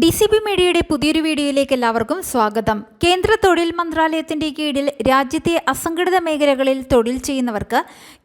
D C B മീഡിയയുടെ പുതിയൊരു വീഡിയോയിലേക്ക് എല്ലാവർക്കും സ്വാഗതം. കേന്ദ്ര തൊഴിൽ മന്ത്രാലയത്തിന്റെ കീഴിൽ രാജ്യത്തെ അസംഘടിത മേഖലകളിൽ തൊഴിൽ ചെയ്യുന്നവർക്ക്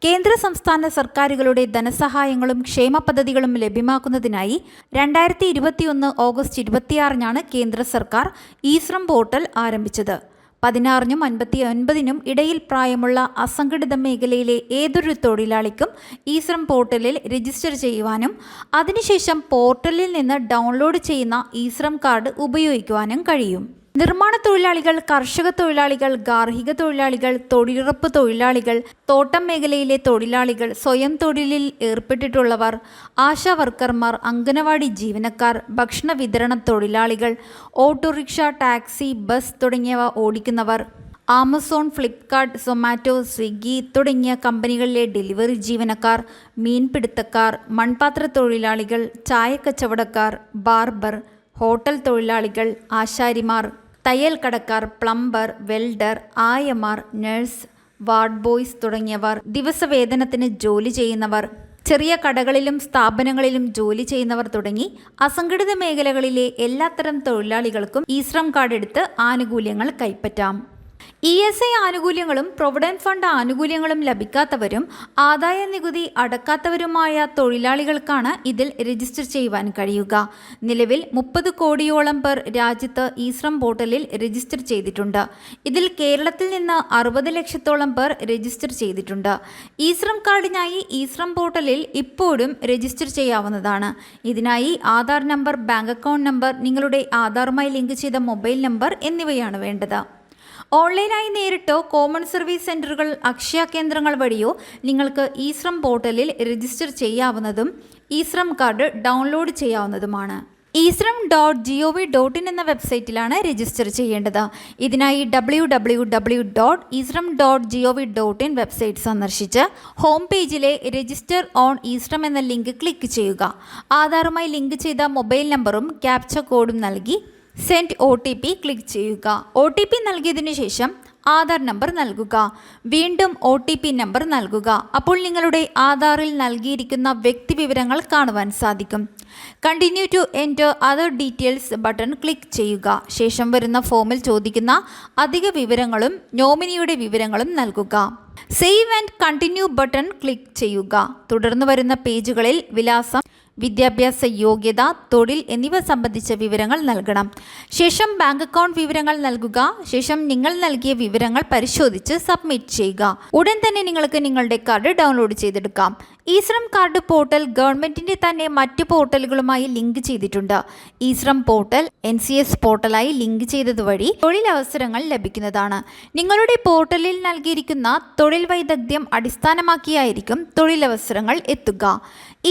കേന്ദ്ര സംസ്ഥാന സർക്കാരുകളുടെ ധനസഹായങ്ങളും ക്ഷേമ പദ്ധതികളും ലഭ്യമാക്കുന്നതിനായി രണ്ടായിരത്തി ഇരുപത്തിയൊന്ന് ഓഗസ്റ്റ് ഇരുപത്തിയാറിനാണ് കേന്ദ്ര സർക്കാർ ഈശ്രം പോർട്ടൽ ആരംഭിച്ചത്. പതിനാറിനും അൻപത്തി ഒൻപതിനും ഇടയിൽ പ്രായമുള്ള അസംഘടിത മേഖലയിലെ ഏതൊരു തൊഴിലാളിക്കും ഈ ശ്രം പോർട്ടലിൽ രജിസ്റ്റർ ചെയ്യുവാനും അതിനുശേഷം പോർട്ടലിൽ നിന്ന് ഡൗൺലോഡ് ചെയ്യുന്ന ഈ ശ്രം കാർഡ് ഉപയോഗിക്കുവാനും കഴിയും. നിർമ്മാണ തൊഴിലാളികൾ കർഷക തൊഴിലാളികൾ ഗാർഹിക തൊഴിലാളികൾ തൊഴിലുറപ്പ് തൊഴിലാളികൾ തോട്ടം മേഖലയിലെ തൊഴിലാളികൾ സ്വയം തൊഴിലിൽ ഏർപ്പെട്ടിട്ടുള്ളവർ ആശാ വർക്കർമാർ അംഗനവാടി ജീവനക്കാർ ഭക്ഷണ വിതരണ തൊഴിലാളികൾ ഓട്ടോറിക്ഷ ടാക്സി ബസ് തുടങ്ങിയവ ഓടിക്കുന്നവർ ആമസോൺ ഫ്ലിപ്കാർട്ട് സൊമാറ്റോ സ്വിഗ്ഗി തുടങ്ങിയ കമ്പനികളിലെ ഡെലിവറി ജീവനക്കാർ മീൻപിടുത്തക്കാർ മൺപാത്ര തൊഴിലാളികൾ ചായക്കച്ചവടക്കാർ ബാർബർ ഹോട്ടൽ തൊഴിലാളികൾ ആശാരിമാർ. തയ്യൽ കടക്കാർ പ്ലംബർ വെൽഡർ ആയമാർ നഴ്സ് വാർഡ് ബോയ്സ് തുടങ്ങിയവർ ദിവസവേതനത്തിന് ജോലി ചെയ്യുന്നവർ ചെറിയ കടകളിലും സ്ഥാപനങ്ങളിലും ജോലി ചെയ്യുന്നവർ തുടങ്ങി അസംഘടിത മേഖലകളിലെ എല്ലാത്തരം തൊഴിലാളികൾക്കും ഈ ശ്രം കാർഡ് എടുത്ത് ആനുകൂല്യങ്ങൾ കൈപ്പറ്റാം. ഇ എസ് ഐ ആനുകൂല്യങ്ങളും പ്രൊവിഡന്റ് ഫണ്ട് ആനുകൂല്യങ്ങളും ലഭിക്കാത്തവരും ആദായ നികുതി അടക്കാത്തവരുമായ തൊഴിലാളികൾക്കാണ് ഇതിൽ രജിസ്റ്റർ ചെയ്യുവാൻ കഴിയുക. നിലവിൽ മുപ്പത് കോടിയോളം പേർ രാജ്യത്ത് ഈ ശ്രം പോർട്ടലിൽ രജിസ്റ്റർ ചെയ്തിട്ടുണ്ട്. ഇതിൽ കേരളത്തിൽ നിന്ന് അറുപത് ലക്ഷത്തോളം പേർ രജിസ്റ്റർ ചെയ്തിട്ടുണ്ട്. ഈ ശ്രം കാർഡിനായി ഈ ശ്രം പോർട്ടലിൽ ഇപ്പോഴും രജിസ്റ്റർ ചെയ്യാവുന്നതാണ്. ഇതിനായി Aadhaar number bank account number നിങ്ങളുടെ ആധാറുമായി ലിങ്ക് ചെയ്ത മൊബൈൽ നമ്പർ എന്നിവയാണ് വേണ്ടത്. ഓൺലൈനായി നേരിട്ടോ കോമൺ സർവീസ് സെന്ററുകൾ അക്ഷയ കേന്ദ്രങ്ങൾ വഴിയോ നിങ്ങൾക്ക് ഈ ശ്രം പോർട്ടലിൽ രജിസ്റ്റർ ചെയ്യാവുന്നതും eShram card download ചെയ്യാവുന്നതുമാണ്. EShram dot G O V dot in എന്ന വെബ്സൈറ്റിലാണ് രജിസ്റ്റർ ചെയ്യേണ്ടത്. ഇതിനായി W W W dot eShram dot G O V dot in website സന്ദർശിച്ച് ഹോം പേജിലെ രജിസ്റ്റർ ഓൺ ഈശ്രം എന്ന ലിങ്ക് ക്ലിക്ക് ചെയ്യുക. ആധാറുമായി ലിങ്ക് ചെയ്ത മൊബൈൽ നമ്പറും ക്യാപ്ച കോഡും നൽകി send O T P click ചെയ്യുക. ഒ ടി പി നൽകിയതിനു ശേഷം ആധാർ നമ്പർ നൽകുക. വീണ്ടും ഒ ടി പി നമ്പർ നൽകുക. അപ്പോൾ നിങ്ങളുടെ ആധാറിൽ നൽകിയിരിക്കുന്ന വ്യക്തി വിവരങ്ങൾ കാണുവാൻ സാധിക്കും. Continue to enter other details button click ചെയ്യുക. ശേഷം വരുന്ന ഫോമിൽ ചോദിക്കുന്ന അധിക വിവരങ്ങളും നോമിനിയുടെ വിവരങ്ങളും നൽകുക. Save and continue button click ചെയ്യുക. തുടർന്ന് വരുന്ന പേജുകളിൽ വിലാസം വിദ്യാഭ്യാസ യോഗ്യത തൊഴിൽ എന്നിവ സംബന്ധിച്ച വിവരങ്ങൾ നൽകണം. ശേഷം ബാങ്ക് അക്കൗണ്ട് വിവരങ്ങൾ നൽകുക. ശേഷം നിങ്ങൾ നൽകിയ വിവരങ്ങൾ പരിശോധിച്ച് സബ്മിറ്റ് ചെയ്യുക. ഉടൻ തന്നെ നിങ്ങൾക്ക് നിങ്ങളുടെ കാർഡ് ഡൗൺലോഡ് ചെയ്തെടുക്കാം. ഈശ്രം കാർഡ് പോർട്ടൽ ഗവൺമെന്റിന്റെ തന്നെ മറ്റ് പോർട്ടലുകളുമായി ലിങ്ക് ചെയ്തിട്ടുണ്ട്. EShram portal N C S പോർട്ടലായി link ചെയ്തതുവഴി തൊഴിലവസരങ്ങൾ ലഭിക്കുന്നതാണ്. നിങ്ങളുടെ പോർട്ടലിൽ നൽകിയിരിക്കുന്ന തൊഴിൽ വൈദഗ്ധ്യം അടിസ്ഥാനമാക്കിയായിരിക്കും തൊഴിലവസരങ്ങൾ എത്തുക.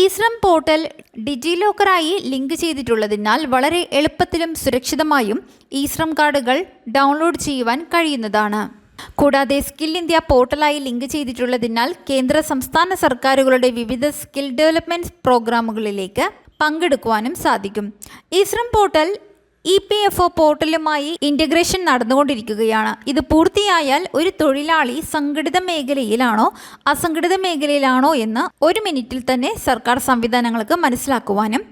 ഈശ്രം പോർട്ടൽ ഡിജി ലോക്കറായി ലിങ്ക് ചെയ്തിട്ടുള്ളതിനാൽ വളരെ എളുപ്പത്തിലും സുരക്ഷിതമായും ഈശ്രം കാർഡുകൾ ഡൗൺലോഡ് ചെയ്യുവാൻ കഴിയുന്നതാണ്. കൂടാതെ സ്കിൽ ഇന്ത്യ പോർട്ടലായി ലിങ്ക് ചെയ്തിട്ടുള്ളതിനാൽ കേന്ദ്ര സംസ്ഥാന സർക്കാരുകളുടെ വിവിധ സ്കിൽ ഡെവലപ്മെന്റ് പ്രോഗ്രാമുകളിലേക്ക് പങ്കെടുക്കുവാനും സാധിക്കും. EShram portal E P F O പോർട്ടലുമായി integration നടന്നുകൊണ്ടിരിക്കുകയാണ്. ഇത് പൂർത്തിയായാൽ ഒരു തൊഴിലാളി സംഘടിത മേഖലയിലാണോ അസംഘടിത മേഖലയിലാണോ എന്ന് ഒരു മിനിറ്റിൽ തന്നെ സർക്കാർ സംവിധാനങ്ങൾക്ക് മനസ്സിലാക്കുവാനും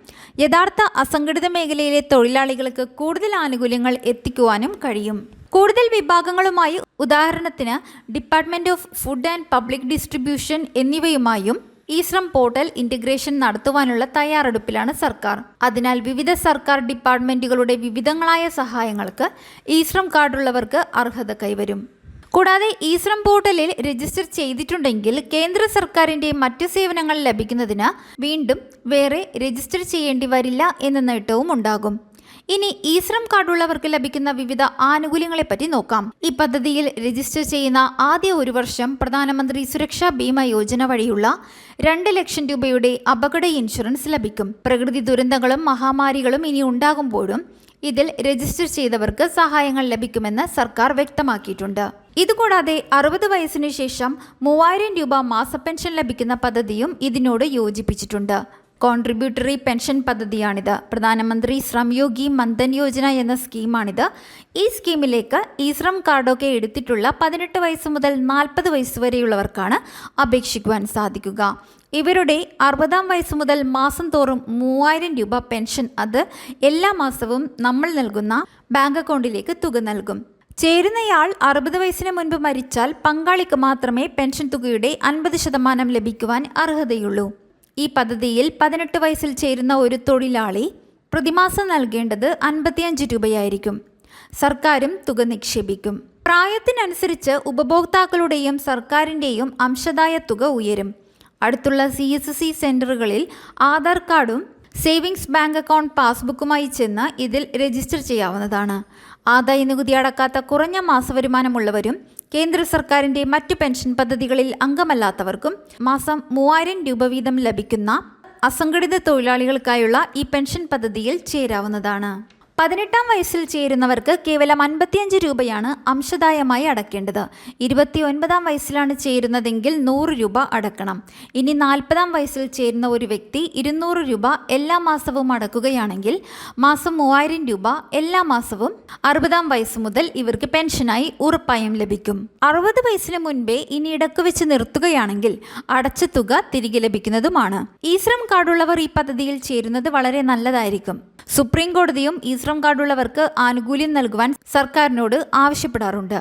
യഥാർത്ഥ അസംഘടിത മേഖലയിലെ തൊഴിലാളികൾക്ക് കൂടുതൽ ആനുകൂല്യങ്ങൾ എത്തിക്കുവാനും കഴിയും. കൂടുതൽ വിഭാഗങ്ങളുമായി ഉദാഹരണത്തിന് department of food and public distribution എന്നിവയുമായും eShram portal integration നടത്തുവാനുള്ള തയ്യാറെടുപ്പിലാണ് സർക്കാർ. അതിനാൽ വിവിധ സർക്കാർ ഡിപ്പാർട്ട്മെന്റുകളുടെ വിവിധങ്ങളായ സഹായങ്ങൾക്ക് ഈ ശ്രം കാർഡുള്ളവർക്ക് അർഹത കൈവരും. കൂടാതെ ഈ ശ്രം പോർട്ടലിൽ രജിസ്റ്റർ ചെയ്തിട്ടുണ്ടെങ്കിൽ കേന്ദ്ര സർക്കാരിന്റെ മറ്റ് സേവനങ്ങൾ ലഭിക്കുന്നതിന് വീണ്ടും വേറെ രജിസ്റ്റർ ചെയ്യേണ്ടി വരില്ല എന്ന നേട്ടവും ഉണ്ടാകും. ഇനി ഈ ശ്രം കാർഡുള്ളവർക്ക് ലഭിക്കുന്ന വിവിധ ആനുകൂല്യങ്ങളെപ്പറ്റി നോക്കാം. ഈ പദ്ധതിയിൽ രജിസ്റ്റർ ചെയ്യുന്ന ആദ്യ ഒരു വർഷം പ്രധാനമന്ത്രി സുരക്ഷാ ബീമ യോജന വഴിയുള്ള രണ്ട് ലക്ഷം രൂപയുടെ അപകട ഇൻഷുറൻസ് ലഭിക്കും. പ്രകൃതി ദുരന്തങ്ങളും മഹാമാരികളും ഇനി ഉണ്ടാകുമ്പോഴും ഇതിൽ രജിസ്റ്റർ ചെയ്തവർക്ക് സഹായങ്ങൾ ലഭിക്കുമെന്ന് സർക്കാർ വ്യക്തമാക്കിയിട്ടുണ്ട്. ഇതുകൂടാതെ അറുപത് വയസ്സിനു ശേഷം മൂവായിരം രൂപ മാസ പെൻഷൻ ലഭിക്കുന്ന പദ്ധതിയും ഇതിനോട് യോജിപ്പിച്ചിട്ടുണ്ട്. കോൺട്രിബ്യൂട്ടറി പെൻഷൻ പദ്ധതിയാണിത്. പ്രധാനമന്ത്രി ശ്രം യോഗി മന്ദൻ യോജന എന്ന സ്കീമാണിത്. ഈ സ്കീമിലേക്ക് ഈ ശ്രം കാർഡൊക്കെ എടുത്തിട്ടുള്ള പതിനെട്ട് വയസ്സ് മുതൽ നാൽപ്പത് വയസ്സ് വരെയുള്ളവർക്കാണ് അപേക്ഷിക്കുവാൻ സാധിക്കുക. ഇവരുടെ അറുപതാം വയസ്സ് മുതൽ മാസം തോറും മൂവായിരം രൂപ പെൻഷൻ അത് എല്ലാ മാസവും നമ്മൾ നൽകുന്ന ബാങ്ക് അക്കൗണ്ടിലേക്ക് തുക നൽകും. ചേരുന്നയാൾ അറുപത് വയസ്സിന് മുൻപ് മരിച്ചാൽ പങ്കാളിക്ക് മാത്രമേ പെൻഷൻ തുകയുടെ അൻപത് ശതമാനം ലഭിക്കുവാൻ അർഹതയുള്ളൂ. ഈ പദ്ധതിയിൽ പതിനെട്ട് വയസ്സിൽ ചേരുന്ന ഒരു തൊഴിലാളി പ്രതിമാസം നൽകേണ്ടത് അൻപത്തിയഞ്ച് രൂപയായിരിക്കും. സർക്കാരും തുക നിക്ഷേപിക്കും. പ്രായത്തിനനുസരിച്ച് ഉപഭോക്താക്കളുടെയും സർക്കാരിന്റെയും അംശദായ തുക ഉയരും. അടുത്തുള്ള സി എസ് സി സെന്ററുകളിൽ ആധാർ കാർഡും സേവിങ്സ് ബാങ്ക് അക്കൗണ്ട് പാസ്ബുക്കുമായി ചെന്ന് ഇതിൽ രജിസ്റ്റർ ചെയ്യാവുന്നതാണ്. ആദായ നികുതി അടക്കാത്ത കുറഞ്ഞ മാസവരുമാനമുള്ളവരും കേന്ദ്ര സർക്കാരിന്റെ മറ്റു പെൻഷൻ പദ്ധതികളിൽ അംഗമല്ലാത്തവർക്കും മാസം മൂവായിരം രൂപ വീതം ലഭിക്കുന്ന അസംഘടിത തൊഴിലാളികൾക്കായുള്ള ഈ പെൻഷൻ പദ്ധതിയിൽ ചേരാവുന്നതാണ്. പതിനെട്ടാം വയസ്സിൽ ചേരുന്നവർക്ക് കേവലം അൻപത്തിയഞ്ച് രൂപയാണ് അംശദായമായി അടയ്ക്കേണ്ടത് ഇരുപത്തി ഒൻപതാം വയസ്സിലാണ് ചേരുന്നതെങ്കിൽ നൂറ് രൂപ അടക്കണം. ഇനി നാൽപ്പതാം വയസ്സിൽ ചേരുന്ന ഒരു വ്യക്തി ഇരുന്നൂറ് രൂപ എല്ലാ മാസവും അടക്കുകയാണെങ്കിൽ മാസം മൂവായിരം രൂപ എല്ലാ മാസവും അറുപതാം വയസ്സ് മുതൽ ഇവർക്ക് പെൻഷനായി ഉറപ്പായും ലഭിക്കും. അറുപത് വയസ്സിന് മുൻപേ ഇനി ഇടയ്ക്ക് വെച്ച് നിർത്തുകയാണെങ്കിൽ അടച്ച തുക തിരികെ ലഭിക്കുന്നതുമാണ്. ഈ ശ്രം കാർഡുള്ളവർ ഈ പദ്ധതിയിൽ ചേരുന്നത് വളരെ നല്ലതായിരിക്കും. സുപ്രീം കോടതിയും ഈ ശ്രം കാർഡുള്ളവർക്ക് ആനുകൂല്യം നൽകുവാൻ സർക്കാരിനോട് ആവശ്യപ്പെടാറുണ്ട്.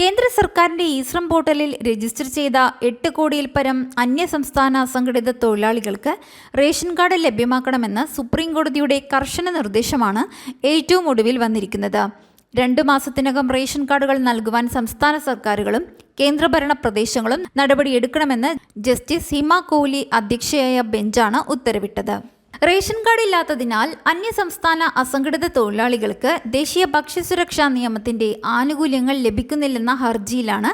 കേന്ദ്ര സർക്കാരിന്റെ ഈ ശ്രം പോർട്ടലിൽ രജിസ്റ്റർ ചെയ്ത എട്ട് കോടിയിൽ പരം അന്യ സംസ്ഥാന അസംഘടിത തൊഴിലാളികൾക്ക് റേഷൻ കാർഡ് ലഭ്യമാക്കണമെന്ന് സുപ്രീം കോടതിയുടെ കർശന നിർദ്ദേശമാണ് ഏറ്റവും ഒടുവിൽ വന്നിരിക്കുന്നത്. രണ്ടു മാസത്തിനകം റേഷൻ കാർഡുകൾ നൽകുവാൻ സംസ്ഥാന സർക്കാരുകളും കേന്ദ്രഭരണ പ്രദേശങ്ങളും നടപടിയെടുക്കണമെന്ന് ജസ്റ്റിസ് ഹിമ കോഹ്ലി അധ്യക്ഷയായ ബെഞ്ചാണ് ഉത്തരവിട്ടത്. റേഷൻ കാർഡ് ഇല്ലാത്തതിനാൽ അന്യസംസ്ഥാന അസംഘടിത തൊഴിലാളികൾക്ക് ദേശീയ ഭക്ഷ്യസുരക്ഷാ നിയമത്തിന്റെ ആനുകൂല്യങ്ങൾ ലഭിക്കുന്നില്ലെന്ന ഹർജിയിലാണ്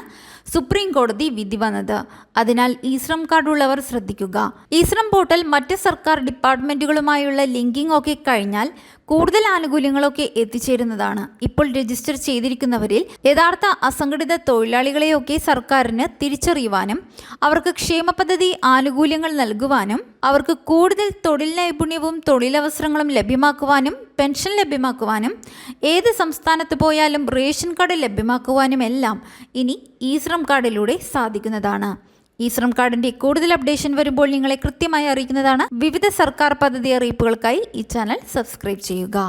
സുപ്രീം കോടതി വിധി വന്നത്. അതിനാൽ ഈ ശ്രം കാർഡ് ഉള്ളവർ ശ്രദ്ധിക്കുക. ഈ ശ്രം പോർട്ടൽ മറ്റ് സർക്കാർ ഡിപ്പാർട്ട്മെന്റുകളുമായുള്ള ലിങ്കിംഗ് ഒക്കെ കഴിഞ്ഞാൽ കൂടുതൽ ആനുകൂല്യങ്ങളൊക്കെ എത്തിച്ചേരുന്നതാണ്. ഇപ്പോൾ രജിസ്റ്റർ ചെയ്തിരിക്കുന്നവരിൽ യഥാർത്ഥ അസംഘടിത തൊഴിലാളികളെയൊക്കെ സർക്കാരിന് തിരിച്ചറിയുവാനും അവർക്ക് ക്ഷേമ പദ്ധതി ആനുകൂല്യങ്ങൾ നൽകുവാനും അവർക്ക് കൂടുതൽ തൊഴിൽ നൈപുണ്യവും തൊഴിലവസരങ്ങളും ലഭ്യമാക്കുവാനും പെൻഷൻ ലഭ്യമാക്കുവാനും ഏത് സംസ്ഥാനത്ത് പോയാലും റേഷൻ കാർഡ് ലഭ്യമാക്കുവാനും എല്ലാം ഇനി ഈ ശ്രം കാർഡിലൂടെ സാധിക്കുന്നതാണ്. ഈ ശ്രം കാർഡിന്റെ കൂടുതൽ അപ്ഡേഷൻ വരുമ്പോൾ നിങ്ങളെ കൃത്യമായി അറിയിക്കുന്നതാണ്. വിവിധ സർക്കാർ പദ്ധതി അറിയിപ്പുകൾക്കായി ഈ ചാനൽ സബ്സ്ക്രൈബ് ചെയ്യുക.